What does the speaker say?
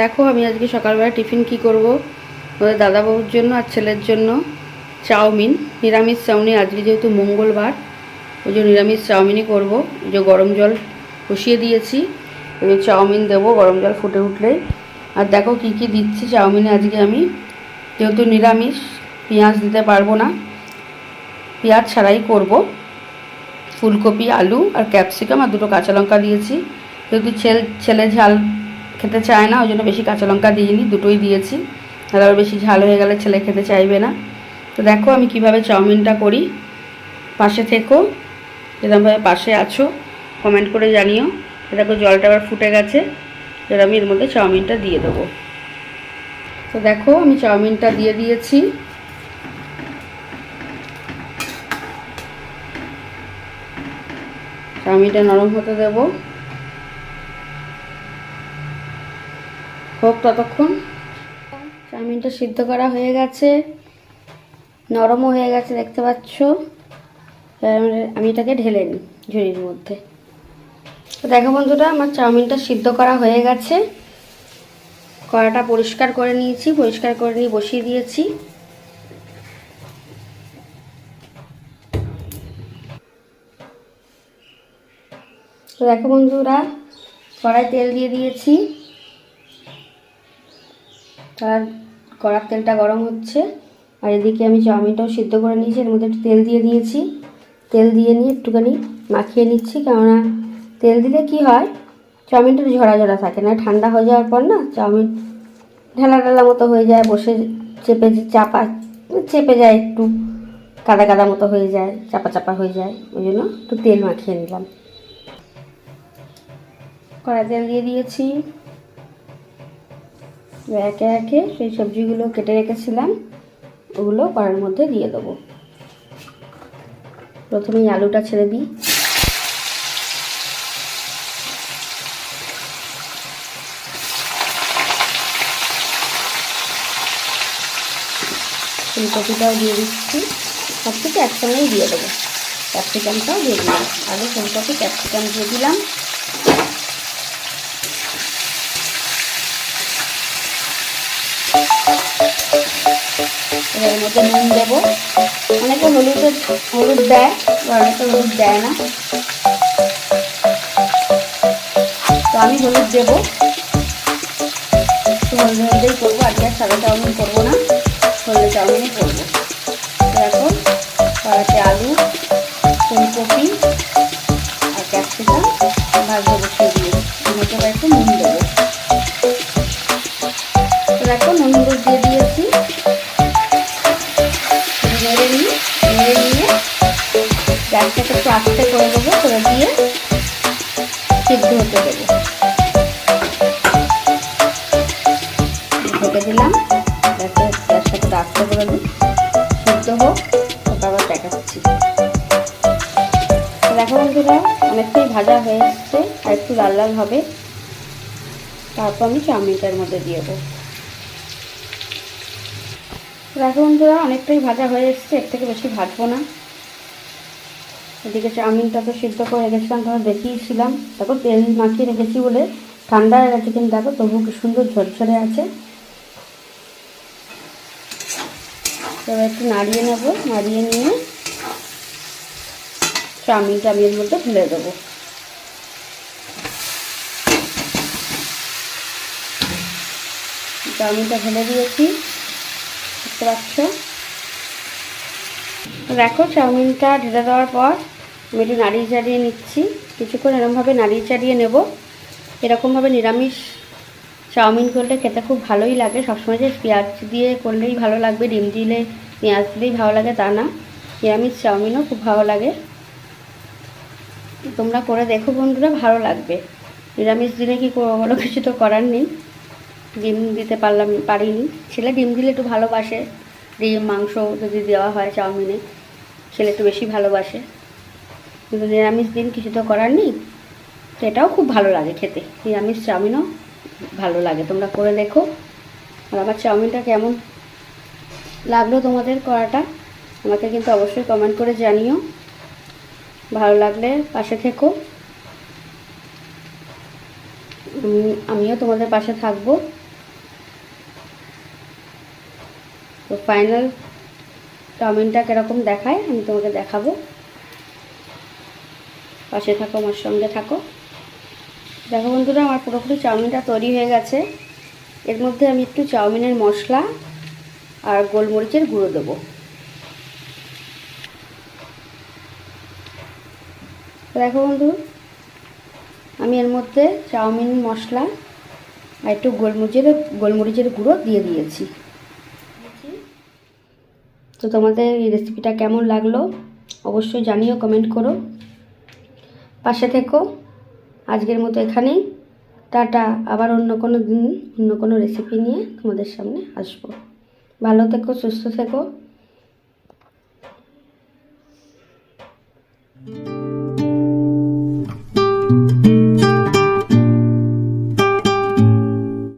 দেখো আমি আজকে সকালবেলা টিফিন কি করব? ওদের দাদাবাবুর জন্য আর ছেলের জন্য চাউমিন, নিরামিষ চাউমিন। আজকে যেহেতু মঙ্গলবার, ওই জন্য নিরামিষ চাউমিনই করব। যে গরম জল বসিয়ে দিয়েছি ওই চাউমিন দেবো, গরম জল ফুটে উঠলেই আর দেখো কি কি দিচ্ছি চাউমিনে আজকে আমি। যেহেতু নিরামিষ, পেঁয়াজ দিতে পারব না। পেঁয়াজ ছাড়াই করব। ফুলকপি, আলু আর ক্যাপসিকাম আর দুটো কাঁচা লঙ্কা দিয়েছি। যেহেতু ছেলে ছেলে ঝাল খেতে চায় না ওই জন্য বেশি কাঁচা লঙ্কা দিইনি, দুটোই দিয়েছি। আর বেশি ঝাল হয়ে গেলে ছেলে খেতে চাইবে না। তো দেখো আমি কীভাবে চাউমিনটা করি। পাশে থেকো যেরকমভাবে পাশে আছো, কমেন্ট করে জানিও। দেখো জলটা আবার ফুটে গেছে, এবার আমি এর মধ্যে চাউমিনটা দিয়ে দেবো। তো দেখো আমি চাউমিনটা দিয়ে দিয়েছি। চাউমিনটা নরম হতে দেব। হোক ততক্ষণ। চাউমিনটা সিদ্ধ করা হয়ে গেছে। নরমও হয়ে গেছে, দেখতে পাচ্ছ। আমি- এটাকে ঢেলে নিই ঝুড়ির মধ্যে। তো দেখো বন্ধুরা, আমার চাউমিনটা সিদ্ধ করা হয়ে গেছে। কড়াটা পরিষ্কার করে নিয়েছি, পরিষ্কার করে নিয়ে বসিয়ে দিয়েছি। তো দেখো বন্ধুরা কড়াই তেল দিয়ে দিয়েছি। তার কড়ার তেলটা গরম হচ্ছে। আর এদিকে আমি চাউমিনটাও সিদ্ধ করে নিয়েছি, এর মধ্যে একটু তেল দিয়ে দিয়েছি। তেল দিয়ে নিয়ে একটুখানি মাখিয়ে নিচ্ছি, কেননা তেল দিলে কি হয়, চাউমিনটা ঝরা ঝরা থাকে না ঠান্ডা হয়ে যাওয়ার পর না চাউমিন ঢেলা ঢেলা মতো হয়ে যায়, বসে চেপে চাপা, চেপে যায় একটু, কাদা কাদা মতো হয়ে যায়, চাপা চাপা হয়ে যায়, ওই জন্য একটু তেল মাখিয়ে নিলাম। কড়া তেল দিয়ে দিয়েছি। একে একে সেই সবজিগুলো কেটে রেখেছিলাম, ওগুলো কড়ার মধ্যে দিয়ে দেবো। প্রথমেই আলুটা ছেড়ে দিই। ফুলকপিটাও দিয়ে দিচ্ছি। সব কিছু একসঙ্গেই দিয়ে দেবো। ক্যাপসিকামটাও দিয়ে দিলাম। আলু, ফুলকপি, ক্যাপসিকাম দিয়ে দিলাম এবার এর মধ্যে নুন দেবো। অনেকে হলুদে হলুদ দেয় বা অনেকে হলুদ দেয় না। তো আমি হলুদ দেবো। একটু হলুদ হলদেই করব আজকে আর সাদা চাউমিন করব না, হলুদ চাউমিনই করব। তো এখন কড়াতে আলু, ফুলকপি নেড়ে নিয়ে নেড়ে নিয়ে গ্যাসটাকে একটু আস্তে করে দেবো, করে দিয়ে সিদ্ধ হতে দেবো। ঢেকে দিলাম গ্যাসে গ্যাসটাকে আস্তে করে দিই। সিদ্ধ হোক আবার দেখাচ্ছি। দেখো বন্ধুরা অনেকটাই ভাজা হয়ে এসছে, আর একটু লাল লাল হবে। তারপর আমি চাউমিনটার মধ্যে দিয়ে দেবো। দেখো বন্ধুরা, অনেকটাই ভাজা হয়ে এসছে, এর থেকে বেশি ভাজবো না। এদিকে চাউমিনটা তো সিদ্ধ করে রেখেছিলাম তোমার দেখিয়েছিলাম। তারপর তেল মাখিয়ে রেখেছি বলে ঠান্ডা হয়ে গেছে কিন্তু দেখো, তবু কি সুন্দর ঝরঝরে আছে। এবার একটু নাড়িয়ে নেব, নাড়িয়ে নিয়ে চাউমিনটা আমি এর মধ্যে ঢেলে দেবো। চাউমিনটা ঢেলে দিয়েছি। দেখতে পাচ্ছ। দেখো, চাউমিনটা ঢেলে দেওয়ার পর আমি একটু নাড়িয়ে চাড়িয়ে নিচ্ছি। কিছুক্ষণ এরকমভাবে নাড়িয়ে চাড়িয়ে নেব। এরকমভাবে নিরামিষ চাউমিন করলে খেতে খুব ভালোই লাগে। সবসময় যে পেঁয়াজ দিয়ে করলেই ভালো লাগবে, ডিম দিলে, পেঁয়াজ দিলেই ভালো লাগে, তা না। নিরামিষ চাউমিনও খুব ভালো লাগে। তোমরা করে দেখো বন্ধুরা, ভালো লাগবে। নিরামিষ দিনে কি বলো কিছু তো করার নেই। ডিম দিতে পারলাম, পারিনি। ছেলে ডিম দিলে একটু ভালোবাসে। ডিম মাংস যদি দেওয়া হয় চাউমিনে, ছেলে একটু বেশি ভালোবাসে। কিন্তু নিরামিষ দিন কিছু তো করার নেই। তো এটাও খুব ভালো লাগে খেতে। নিরামিষ চাউমিনও ভালো লাগে। তোমরা করে দেখো। আর আমার চাউমিনটা কেমন লাগল তোমাদের করাটা, আমাকে কিন্তু অবশ্যই কমেন্ট করে জানিও। ভালো লাগলে পাশে থেকো। আমিও তোমাদের পাশে থাকব। তো ফাইনাল চাউমিনটা কীরকম দেখায়, আমি তোমাকে দেখাবো। পাশে থাকো, আমার সঙ্গে থাকো। দেখো বন্ধুরা, আমার পুরোপুরি চাউমিনটা তৈরি হয়ে গেছে। এর মধ্যে আমি একটু চাউমিনের মশলা আর গোলমরিচের গুঁড়ো দেবো। দেখো বন্ধু, আমি এর মধ্যে চাউমিন মশলা আর একটু গোলমরিচের গোলমরিচের গুঁড়ো দিয়ে দিয়েছি। তো তোমাদের এই রেসিপিটা কেমন লাগল অবশ্যই জানিও কমেন্ট করো। পাশে থেকো। আজকের মতো এখানেই। টাটা, আবার অন্য কোনো দিন, অন্য কোনো রেসিপি নিয়ে তোমাদের সামনে আসব। ভালো থেকো, সুস্থ থেকো।